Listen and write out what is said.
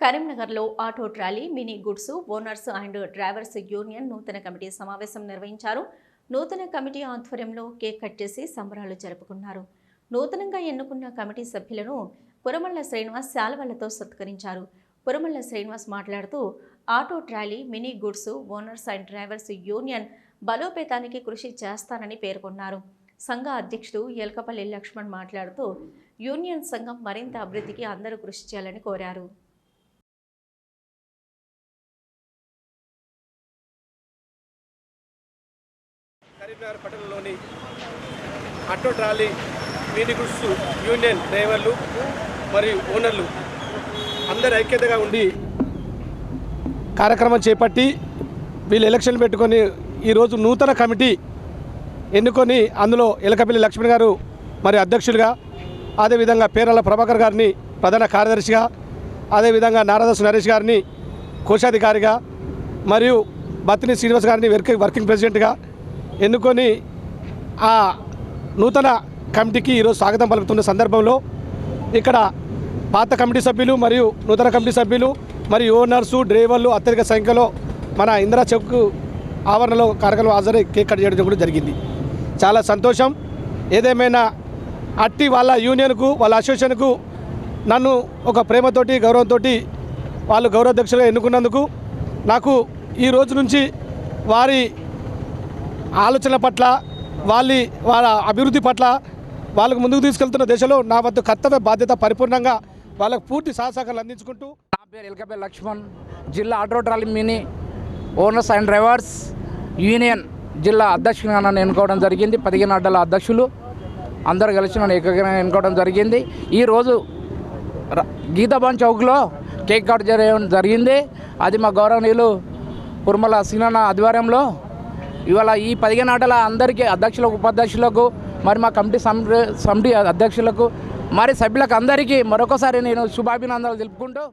కరీంనగర్లో auto trolley mini goods owners and drivers union నూతన committee సమావేశం నిర్వహించారు. నూతన కమిటీ ఆధ్వర్యంలో కేక్ కట్ చేసి సంబరాలు జరుపుకున్నారు. నూతనంగా ఎన్నుకున్న కమిటీ సభ్యులను పురమల్ల శ్రీనివాస్ శాలువలతో సత్కరించారు. పురమల్ల శ్రీనివాస్ మాట్లాడుతూ auto trolley mini goods owners and drivers union బలోపేతానికి కృషి చేస్తానని పేర్కొన్నారు. సంఘ అధ్యక్షుడు ఎల్కపల్లి లక్ష్మణ్ మాట్లాడుతూ యూనియన్ సంఘం మరింత అభివృద్ధికి అందరూ కృషి చేయాలని కోరారు. కరీంనగర్ పట్టణంలోని auto trolley mini goods union డ్రైవర్లు మరియు ఓనర్లు అందరు ఐక్యతగా ఉండి కార్యక్రమం చేపట్టి వీళ్ళు ఎలక్షన్ పెట్టుకొని ఈరోజు నూతన కమిటీ ఎన్నుకొని అందులో ఎలకపల్లి లక్ష్మణ్ గారు మరి అధ్యక్షులుగా అదేవిధంగా పేరాల ప్రభాకర్ గారిని ప్రధాన కార్యదర్శిగా అదేవిధంగా నారదాసు నరేష్ గారిని కోశాధికారిగా మరియు బత్తిని శ్రీనివాస్ గారిని వర్కింగ్ వర్కింగ్ ప్రెసిడెంట్గా ఎన్నుకొని ఆ నూతన కమిటీకి ఈరోజు స్వాగతం పలుకుతున్న సందర్భంలో ఇక్కడ పాత కమిటీ సభ్యులు మరియు నూతన కమిటీ సభ్యులు మరియు ఓనర్సు డ్రైవర్లు అత్యధిక సంఖ్యలో మన ఇందిరా చౌక్ ఆవరణలో కార్యక్రమం హాజరై కేక్ కట్ చేయడం కూడా జరిగింది. చాలా సంతోషం. ఏదేమైనా అట్టి వాళ్ళ యూనియన్కు వాళ్ళ అసోసియేషన్కు నన్ను ఒక ప్రేమతోటి గౌరవంతో వాళ్ళు గౌరవాధ్యక్షులుగా ఎన్నుకున్నందుకు నాకు ఈ రోజు నుంచి వారి ఆలోచన పట్ల వాళ్ళ వాళ్ళ అభివృద్ధి పట్ల వాళ్ళకు ముందుకు తీసుకెళ్తున్న దశలో నా వద్ద కర్తవ్య బాధ్యత పరిపూర్ణంగా వాళ్ళకు పూర్తి సహసహకారాలు అందించుకుంటూ నా పేరు ఎల్కపల్లి లక్ష్మణ్ జిల్లా auto trolley mini owners and drivers union జిల్లా అధ్యక్షునిగా నన్ను ఎన్నుకోవడం జరిగింది. పదిహేను అడ్డల అధ్యక్షులు అందరు కలిసి నన్ను ఏకగ్రంగా ఎన్నుకోవడం జరిగింది. ఈరోజు గీతాభవన్ గీతాబాన్ చౌక్లో కేక్ కట్ చేయడం జరిగింది. అది మా గౌరవనీయులు ఉర్మల సీనన్న ఆధ్వర్యంలో ఇవాళ ఈ పదిహేను ఆటల అందరికీ అధ్యక్షులకు ఉపాధ్యక్షులకు మరి మా కమిటీ సమితి సమితి అధ్యక్షులకు మరి సభ్యులకు అందరికీ మరొకసారి నేను శుభాభినందనలు తెలుపుకుంటూ